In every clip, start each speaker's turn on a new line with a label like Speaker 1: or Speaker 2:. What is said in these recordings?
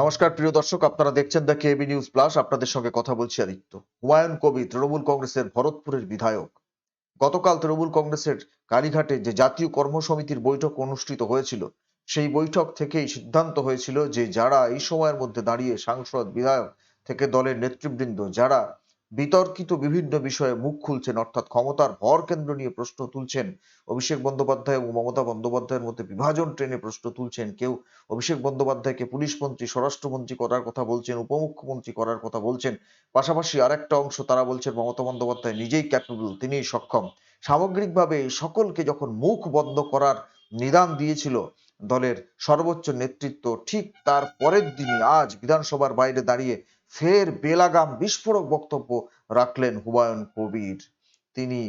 Speaker 1: নমস্কার, প্রিয় দর্শক, আপনারা দেখছেন দ্য কেবি নিউজ প্লাস আপনাদের সঙ্গে কথা বলছি আদিত্য। হুমায়ুন কবি তৃণমূল কংগ্রেসের ভরতপুরের বিধায়ক। গতকাল তৃণমূল কংগ্রেসের কালীঘাটে যে জাতীয় কর্মসমিতির বৈঠক অনুষ্ঠিত হয়েছিল, সেই বৈঠক থেকেই সিদ্ধান্ত হয়েছিল যে যারা এই সময়ের মধ্যে দাঁড়িয়ে সাংসদ, বিধায়ক থেকে দলের নেতৃবৃন্দ, যারা বিতর্কিত বিভিন্ন বিষয়ে মুখ খুলছেন, অর্থাৎ ক্ষমতার ভর কেন্দ্র নিয়ে প্রশ্ন তুলছেন অভিষেক বন্দ্যোপাধ্যায় এবং মমতা বন্দ্যোপাধ্যায়ের মধ্যে বিভাজন ট্রেনে প্রশ্ন তুলছেন কেউ। অভিষেক বন্দ্যোপাধ্যায়কে পুলিশ মন্ত্রী, স্বরাষ্ট্রমন্ত্রী করার কথা বলছেন, উপমুখ্যমন্ত্রী করার কথা বলছেন। পাশাপাশি আরেকটা অংশ তারা বলছেন মমতা বন্দ্যোপাধ্যায় নিজেই ক্যাপেবল তিনিই সক্ষম। সামগ্রিকভাবে সকলকে যখন মুখ বন্ধ করার নিদান দিয়েছিল দলের সর্বোচ্চ নেতৃত্ব, ঠিক তার পরের দিনই আজ বিধানসভার বাইরে দাঁড়িয়ে ফের বেলাগাম বিস্ফোরক বক্তব্য রাখলেন হুমায়ুন কবির। তিনি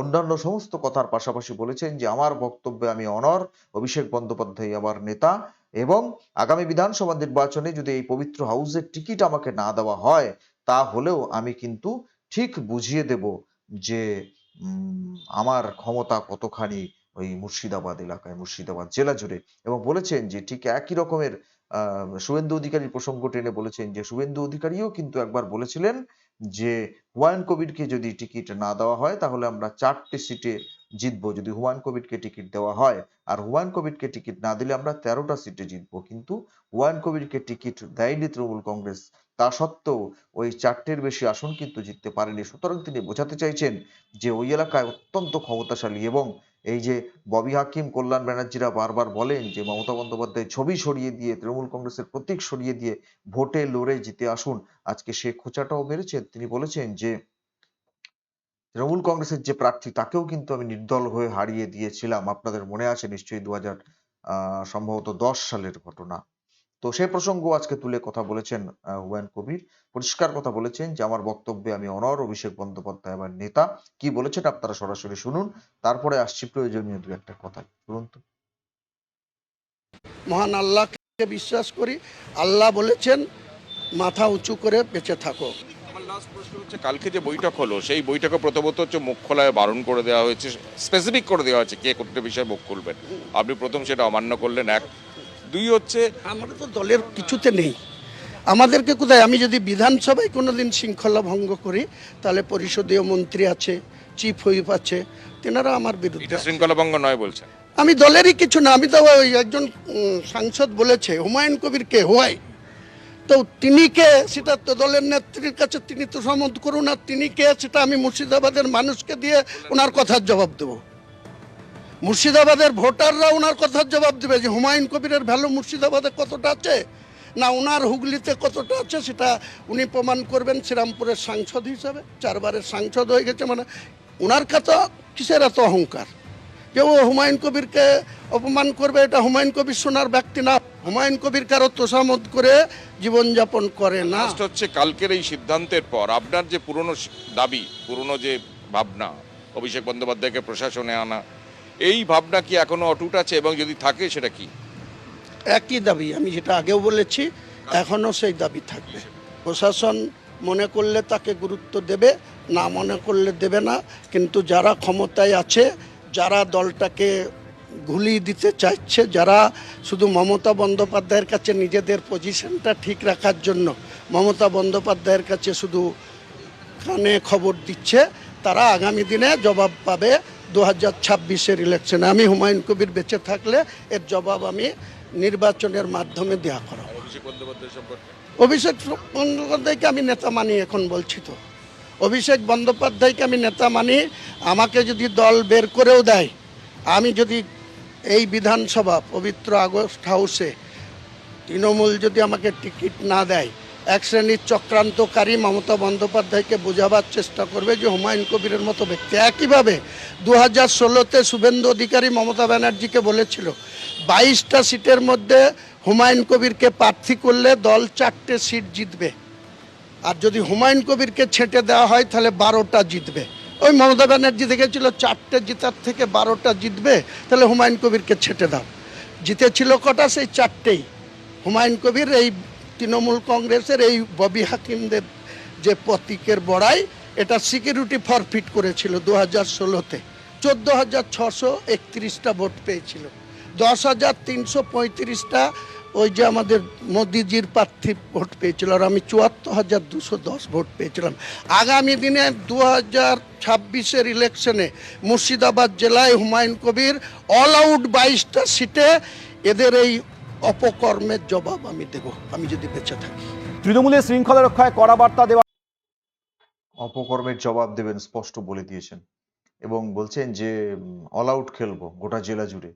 Speaker 1: অন্যান্য সমস্ত কথার পাশাপাশি বলেছেন যে, আমার বক্তব্যে আমি অনর, অভিষেক বন্দ্যোপাধ্যায় আমার নেতা এবং আগামী বিধানসভা নির্বাচনে যদি এই পবিত্র হাউসের টিকিট আমাকে না দেওয়া হয়, তাহলেও আমি কিন্তু ঠিক বুঝিয়ে দেব যে আমার ক্ষমতা কতখানি ওই মুর্শিদাবাদ এলাকায়, মুর্শিদাবাদ জেলা জুড়ে। এবং বলেছেন যে, ঠিক একই রকমের শুভেন্দু অধিকারীর প্রসঙ্গ টেনে বলেছেন যে, শুভেন্দু অধিকারীও কিন্তু একবার বলেছিলেন যে হুমায়ুন কবিরকে যদি টিকিট না দেওয়া হয়, তাহলে আমরা চারটে সিটে জিতবো। যদি হুমায়ুন কবিরকে টিকিট দেওয়া হয়, আর হুমায়ুন কবিরকে টিকিট না দিলে আমরা তেরোটা সিটে জিতবো। কিন্তু হুমায়ুন কবিরকে টিকিট দেয়নি তৃণমূল কংগ্রেস। তা সত্ত্বেও ওই চারটের বেশি আসন কিন্তু জিততে পারেনি। সুতরাং তিনি বোঝাতে চাইছেন যে ওই এলাকায় অত্যন্ত ক্ষমতাশালী এবং এই যে ববি হাকিম, কল্যাণ ব্যানার্জিরা বারবার বলেন যে মমতা বন্দ্যোপাধ্যায় ছবি সরিয়ে দিয়ে, তৃণমূল কংগ্রেসের প্রতীক সরিয়ে দিয়ে ভোটে লড়ে জিতে আসুন, আজকে সে খোঁচাটাও মেরেছেন। তিনি বলেছেন যে তৃণমূল কংগ্রেসের যে প্রার্থী, তাকেও কিন্তু আমি নির্দল হয়ে হারিয়ে দিয়েছিলাম। আপনাদের মনে আছে নিশ্চয়ই দু সম্ভবত দশ সালের ঘটনা। তো সেই প্রসঙ্গ আজকে তুলে কথা বলেছেন আহ, হুমায়ুন কবির। পরিষ্কার কথা বলেছেন যে আমার বক্তব্যে আমি অনর অভিষেক বন্দ্যোপাধ্যায় আমার নেতা। কি বলেছেন আপনারা সরাসরি শুনুন। তারপরে আসছি প্রয়োজনীয় দু একটা কথা শুনুন তো।
Speaker 2: মহান আল্লাহকে বিশ্বাস করি। আল্লাহ বলেছেন মাথা উঁচু করে বেঁচে থাকো।
Speaker 3: লাস্ট প্রশ্ন হচ্ছে কালকে যে বৈঠক হলো সেই বৈঠকে প্রথমত হচ্ছে মুখ খোলায় বারণ করে দেওয়া হয়েছে স্পেসিফিক করে দেওয়া হয়েছে কে কোনটা বিষয়ে মুখ খুলবেন। আপনি প্রথম সেটা অমান্য করলেন এক। দুই হচ্ছে
Speaker 2: আমরা তো দলের কিছুতে নেই। আমাদেরকে কোথায়? আমি যদি বিধানসভায় কোনোদিন শৃঙ্খলা ভঙ্গ করি তাহলে পরিষদীয় মন্ত্রী আছে চিফ হুইপ আছে তেনারা আমার বিরুদ্ধে
Speaker 3: এটা শৃঙ্খলাভঙ্গ নয় বলছেন।
Speaker 2: আমি দলেরই কিছু না আমি তো ওই একজন সাংসদ বলেছে হুমায়ুন কবির কে? হোয়াই। তো তিনি কে? সেটা তো দলের নেত্রীর কাছে তিনি তো সমর্থ করুন আর তিনি কে? সেটা আমি মুর্শিদাবাদের মানুষকে দিয়ে ওনার কথার জবাব দেবো। মুর্শিদাবাদের ভোটাররা ওনার কথার জবাব দেবে যে হুমায়ুন কবিরের ভ্যালু মুর্শিদাবাদে কতটা আছে? না, ওনার হুগলিতে কতটা আছে সেটা উনি প্রমাণ করবেন শ্রীরামপুরের সাংসদ হিসাবে। চারবারের সাংসদ হয়ে গেছে মানে ওনার কাছে কিসের এত অহংকার? যে ও হুমায়ুন কবিরকে অপমান করবে, এটা হুমায়ুন কবির সোনার ব্যক্তি না। হুমায়ুন কবির কারও তোষামত করে জীবনযাপন করে না।
Speaker 3: হচ্ছে কালকের এই সিদ্ধান্তের পর আপনার যে পুরনো দাবি, পুরনো যে ভাবনা, অভিষেক বন্দ্যোপাধ্যায়কে প্রশাসনে আনা এই ভাবনা কি এখনও অটুট আছে এবং যদি থাকে, সেটা কি?
Speaker 2: একই দাবি, আমি যেটা আগেও বলেছি এখনও সেই দাবি থাকবে। প্রশাসন মনে করলে তাকে গুরুত্ব দেবে, না মনে করলে দেবে না, কিন্তু যারা ক্ষমতায় আছে, যারা দলটাকে ঘুলিয়ে দিতে চাইছে, যারা শুধু মমতা বন্দ্যোপাধ্যায়ের কাছে নিজেদের পজিশনটা ঠিক রাখার জন্য মমতা বন্দ্যোপাধ্যায়ের কাছে শুধু কানে খবর দিচ্ছে, তারা আগামী দিনে জবাব পাবে দু হাজার ছাব্বিশের ইলেকশনে আমি হুমায়ুন কবির বেঁচে থাকলে এর জবাব আমি নির্বাচনের মাধ্যমে দেওয়া করা
Speaker 3: অভিষেক
Speaker 2: বন্দ্যোপাধ্যায়কে আমি নেতা মানি এখন বলছি তো। অভিষেক বন্দ্যোপাধ্যায়কে আমি নেতা মানি আমাকে যদি দল বের করেও দেয় আমি যদি এই বিধানসভা পবিত্র আগস্ট হাউসে তৃণমূল যদি আমাকে টিকিট না দেয় এক শ্রেণির চক্রান্তকারী মমতা বন্দ্যোপাধ্যায়কে বোঝাবার চেষ্টা করবে যে হুমায়ুন কবিরের মতো ব্যক্তি। একইভাবে দু হাজার ষোলোতে শুভেন্দু অধিকারী মমতা ব্যানার্জিকে বলেছিল, বাইশটা সিটের মধ্যে হুমায়ুন কবিরকে প্রার্থী করলে দল চারটে সিট জিতবে। আর যদি হুমায়ুন কবিরকে ছেঁটে দেওয়া হয়, তাহলে বারোটা জিতবে। ওই মমতা ব্যানার্জি দেখেছিল চারটে জিতার থেকে বারোটা জিতবে, তাহলে হুমায়ুন কবিরকে ছেঁটে দাও। জিতেছিল কটা? সেই চারটেই। হুমায়ুন কবির এই তৃণমূল কংগ্রেসের এই ববি হাকিমদের যে প্রতীকের বড়াই, এটা সিকিউরিটি ফরফিট করেছিল দু হাজার ষোলোতে। চোদ্দ হাজার ছশো একত্রিশটা ভোট পেয়েছিল। দশ হাজার তিনশো পঁয়ত্রিশটা ওই যে আমাদের মোদিজির প্রার্থী ভোট পেয়েছিল, আর আমি চুয়াত্তর হাজার দুশো দশ ভোট পেয়েছিলাম। আগামী দিনে দু হাজার ছাব্বিশের ইলেকশনে মুর্শিদাবাদ জেলায় হুমায়ুন কবির অল আউট বাইশটা সিটে এদের এই অপকর্মের জবাব আমি দেব আমি যদি বেঁচে থাকি।
Speaker 4: তৃণমূলের শৃঙ্খলা রক্ষায় কড়া বার্তা দেওয়া
Speaker 1: অপকর্মের জবাব দেবেন স্পষ্ট বলে দিয়েছেন এবং বলছেন যে অল আউট খেলব গোটা জেলা জুড়ে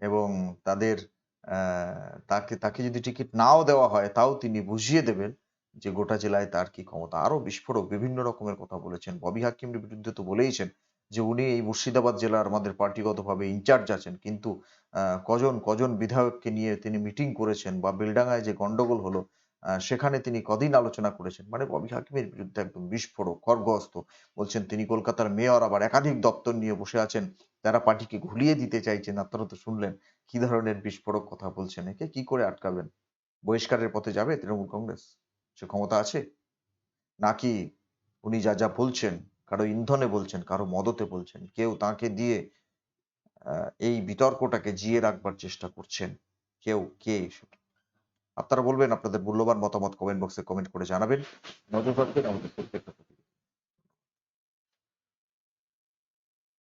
Speaker 1: এবং তাদের আহ, তাকে তাকে যদি টিকিট নাও দেওয়া হয় তাও তিনি বুঝিয়ে দেবেন যে গোটা জেলায় তার কি ক্ষমতা। আরও বিস্ফোরক বিভিন্ন রকমের কথা বলেছেন। ববি হাকিমের বিরুদ্ধে তো বলেইছেন যে উনি এই মুর্শিদাবাদ জেলার আমাদের পার্টিগতভাবে ইনচার্জ আছেন। কিন্তু কজন কজন বিধায়ককে নিয়ে তিনি মিটিং করেছেন বা বেলডাঙ্গায় যে গন্ডগোল হলো সেখানে তিনি কদিন আলোচনা করেছেন? মানে ববি হাকিমের বিরুদ্ধে একদম বিস্ফোরক খড়গহস্ত বলছেন, তিনি কলকাতার মেয়র, আবার একাধিক দপ্তর নিয়ে বসে আছেন। তারা পার্টিকে ঘুলিয়ে দিতে চাইছেন। আপনারা তো শুনলেন, কি ধরনের বিস্ফোরক কথা বলছেন? একে কি করে আটকাবেন? বহিষ্কারের পথে যাবে তৃণমূল কংগ্রেস? সে ক্ষমতা আছে? নাকি উনি যা যা বলছেন কারও ইন্ধনে বলছেন, কারও মদতে বলছেন, কেউ তাকে দিয়ে এই বিতর্কটাকে জিয়ে রাখবার চেষ্টা করছেন, কেউ, কে আপনারা বলবেন, আপনাদের মূল্যবান মতামত কমেন্ট বক্সে কমেন্ট করে জানাবেন। নজর রাখবেন আমাদের প্রত্যেকটা